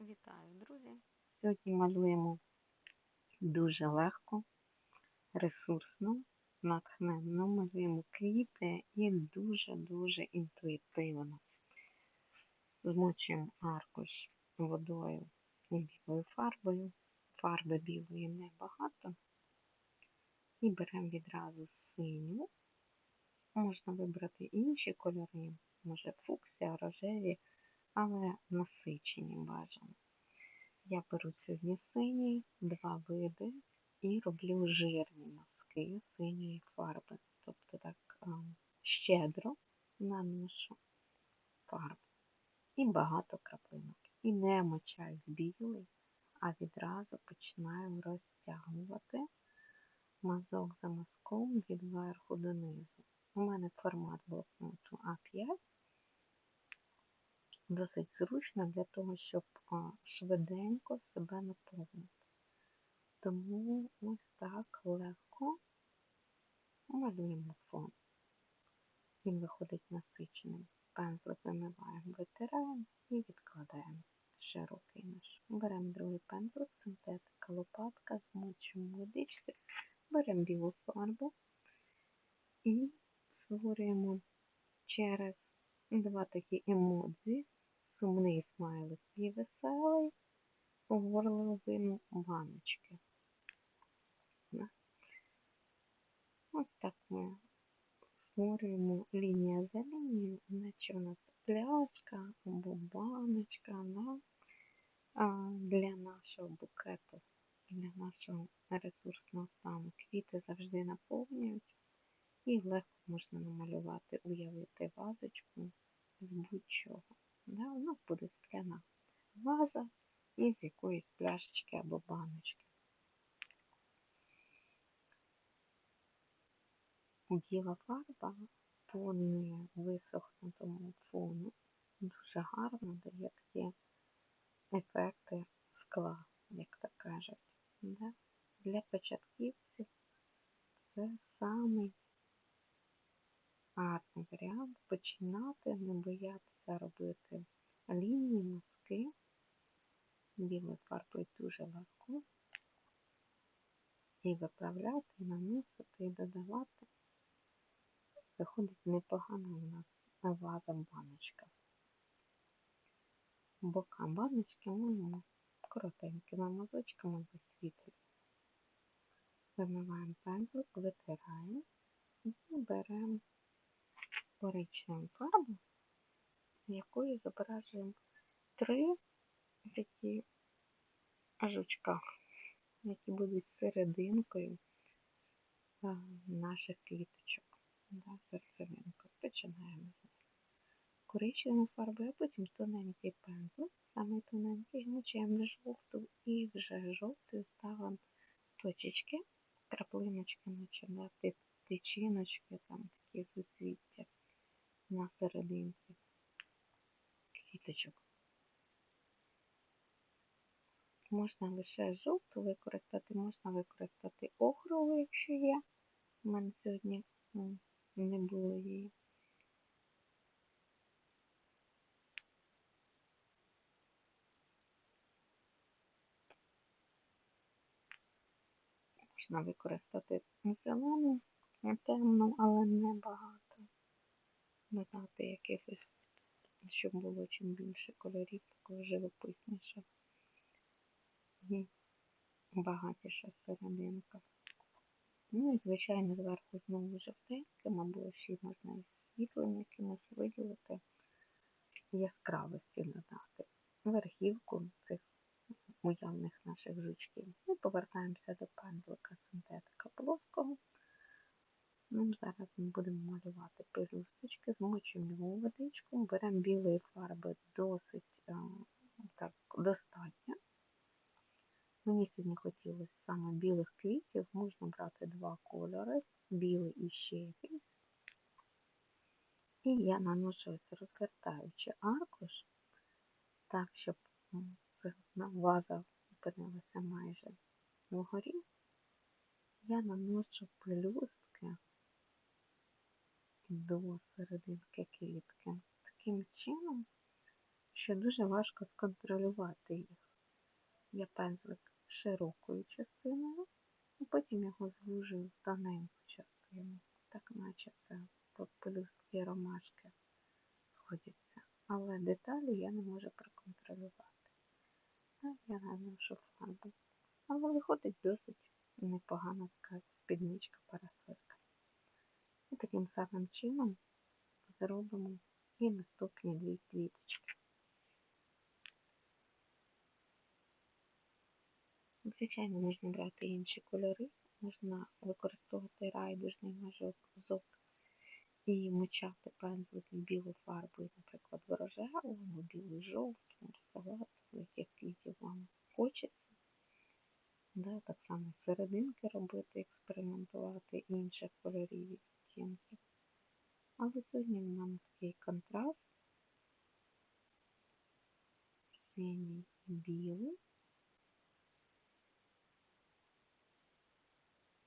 Вітаю, друзі! Сьогодні малюємо дуже легко, ресурсно, натхненно малюємо квіти і дуже-дуже інтуїтивно. Змочуємо аркуш водою і білою фарбою. Фарби білої небагато. І беремо відразу синю. Можна вибрати інші кольори, може фуксія, рожеві але насичені бажано. Я беру сьогодні синій, два види і роблю жирні мазки синьої фарби. Тобто так щедро наношу фарбу. І багато краплинок. І не мочаю в білий, а відразу починаю розтягувати мазок за мазком від верху донизу. У мене формат блокноту А5 досить зручно для того, щоб швиденько себе наповнити. Тому ось так легко малюємо фон. Він виходить насиченим. Пензлик вимиваємо, витираємо і відкладаємо широкий наш. Беремо другий пензлик, синтетика, лопатка, змочуємо водички, беремо білу фарбу і створюємо через два такі емодзі сумний смайлик і веселий горловину баночки. Ось так ми створюємо лінія за лінією, наче у нас пляшка або баночка да? для нашого букету, для нашого ресурсного стану. Квіти завжди наповнюють і легко можна намалювати, уявити вазочку з будь-чого. Да? У нас буде скляна ваза із якоїсь пляшечки або баночки. Біла фарба по висохнутому фону дуже гарно дає такі ефекти скла, як так кажуть. Для початківців це самий гарний варіант починати, не боятися робити лінії, мазки. Білою фарбою дуже легко. І виправляти, і наносити, і додавати. Виходить непогано у нас ваза баночка. Бока баночки можемо коротенькими мазочками висвітлювати. Вимиваємо пензлик, витираємо і беремо коричневу фарбу, якою зображуємо три такі жучка, які будуть серединкою наших квіточок. Да, серцевинкою. Починаємо з них. Коричневу фарбу, а потім тоненький пензлик, саме тоненький, змочуємо жовту і вже жовтою ставимо точечки, краплиночки, начинати тичиночки, там такі суцвіття на серединці квіточок. Можна лише жовту використати, можна використати охрову, якщо є. У мене сьогодні не було її. Можна використати зелену, темну, але не багато. Додати якихось, щоб було чим більше кольорів, такого живописніше і багатіша серединка. Ну і, звичайно, зверху знову жовтеньким, або ще можна і світлим якимось виділити, яскравості додати. Верхівку цих уявних наших жучків. І повертаємося до пензлика синтетика плоского. Ну, Зараз ми будемо малювати пелюсточки, змочуємо його водичку, беремо білої фарби досить так, достатньо. Мені сьогодні хотілося саме білих квітів, можна брати два кольори, білий і ще якийсь. І я наношу ось розгортаючи аркуш, так, щоб ваза опинилася майже вгорі. Я наношу пелюстки до серединки квітки таким чином, що дуже важко сконтролювати їх. Я пензлик широкою частиною, і потім його звужую в тоненьку частину, так наче це попелюстки ромашки сходяться. Але деталі я не можу проконтролювати. Я наношу фарбу. Але виходить досить непогана така спідничка парасолька. І таким самим чином зробимо і наступні дві квіточки. Звичайно, можна брати інші кольори, можна використовувати райдужний мажок зок і мочати пензлик білу фарбу, наприклад, в рожеву або білу жовту, салат, яких квітів вам хочеться. Да, Так само серединки робити, експериментувати інших кольорів відтінків. Але сьогодні нам такий контраст, синій і білий.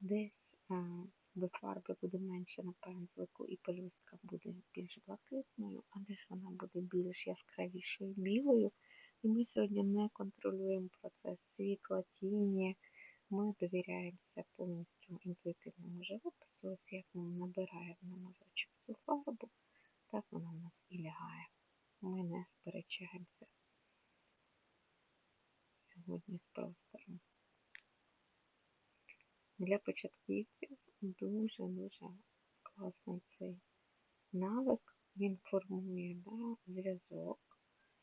Десь до фарби буде менше на пензлику і пелюстка буде більш блакитною, а десь вона буде більш яскравішою білою. І ми сьогодні не контролюємо процес світла, тіні. Ми довіряємося повністю інтуїтивному живопису, ось як ми набираємо на мазочок цю фарбу, так вона в нас і лягає. Ми не сперечаємося сьогодні з простором. Для початківців дуже-дуже класний цей навик. Він формує да, зв'язок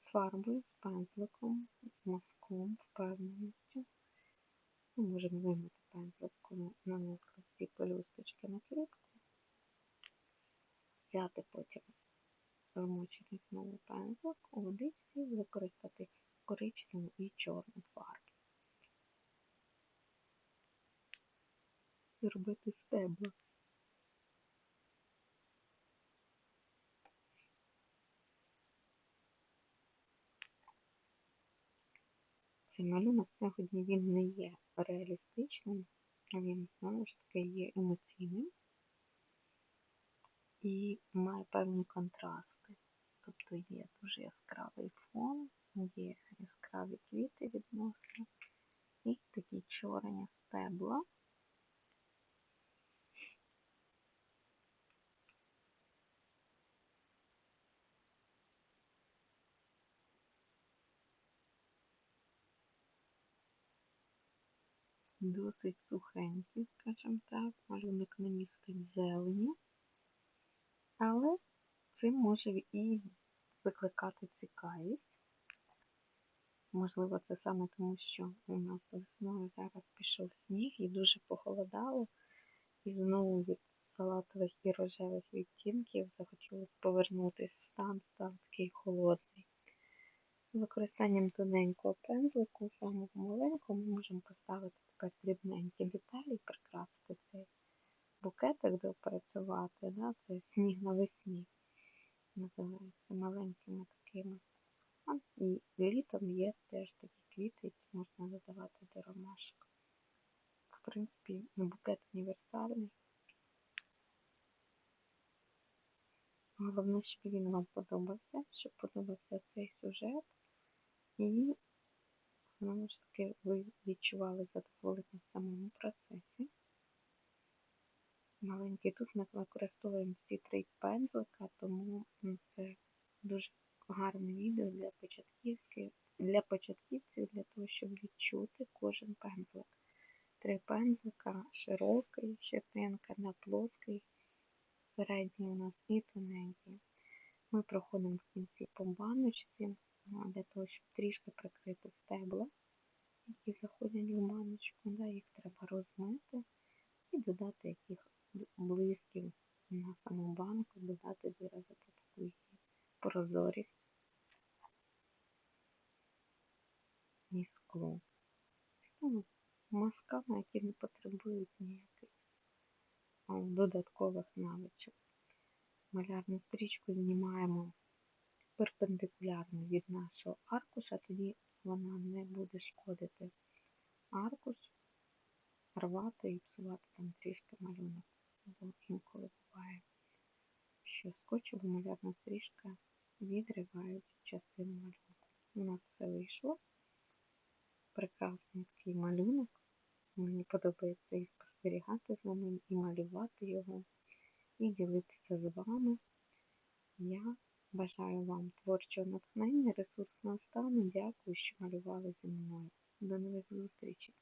з фарбою, з пензликом, з мазком, впевненістю. Ми можемо вимити пензлик, коли нанесли всі пелюсточки на квітку, взяти потім вмочений знову пензлик, у водичці використати коричневу і чорну фарбу. Зробити стебла. Цей малюнок сьогодні він не є реалістичним, а він знову ж таки є емоційним і має певні контрасти. Тобто є дуже яскравий фон, є яскраві квіти відносно і такі чорні стебла. Досить сухенький, скажімо так, малюнок не містить зелені, але цим може і викликати цікавість. Можливо, це саме тому, що у нас весною зараз пішов сніг і дуже похолодало, і знову від салатових і рожевих відтінків захотілося повернутися в стан, стан такий холодний. Використанням тоненького пензлику, самого маленького, ми можемо поставити тепер дрібненькі деталі і прикрасити цей букетик, допрацювати. Да? Це сніг на весні. Називається маленькими такими. І літом є теж такі квіти, які можна додавати до ромашок. В принципі, букет універсальний. Головне, щоб він вам подобався, щоб подобався цей сюжет. І знову ж таки ви відчували задоволення в самому процесі. Маленький тут ми використовуємо всі три пензлика, тому це дуже гарне відео для початківців, для початківців, для того, щоб відчути кожен пензлик. Три пензлика, широкий, щетинка на плоский, середній у нас і тоненький. Ми проходимо в кінці по баночці для того, щоб трішки прикрити стебла, які заходять в маночку. Да, їх треба розмити і додати яких блисків на саму банку, додати виразити таку її прозорість і скло. Ну, масками, які не потребують ніяких додаткових навичок. Малярну стрічку знімаємо перпендикулярно від нашого аркуша, тоді вона не буде шкодити аркуш, рвати і псувати там трішки малюнок. Бо інколи буває, що скотчева малярна стрічка відривають частину малюнка. вийшло. Прекрасний такий малюнок. Мені подобається і спостерігати за ним, і малювати його, і ділитися з вами. Я бажаю вам творчого натхнення, ресурсного стану. Дякую, що малювали зі мною. До нових зустрічей!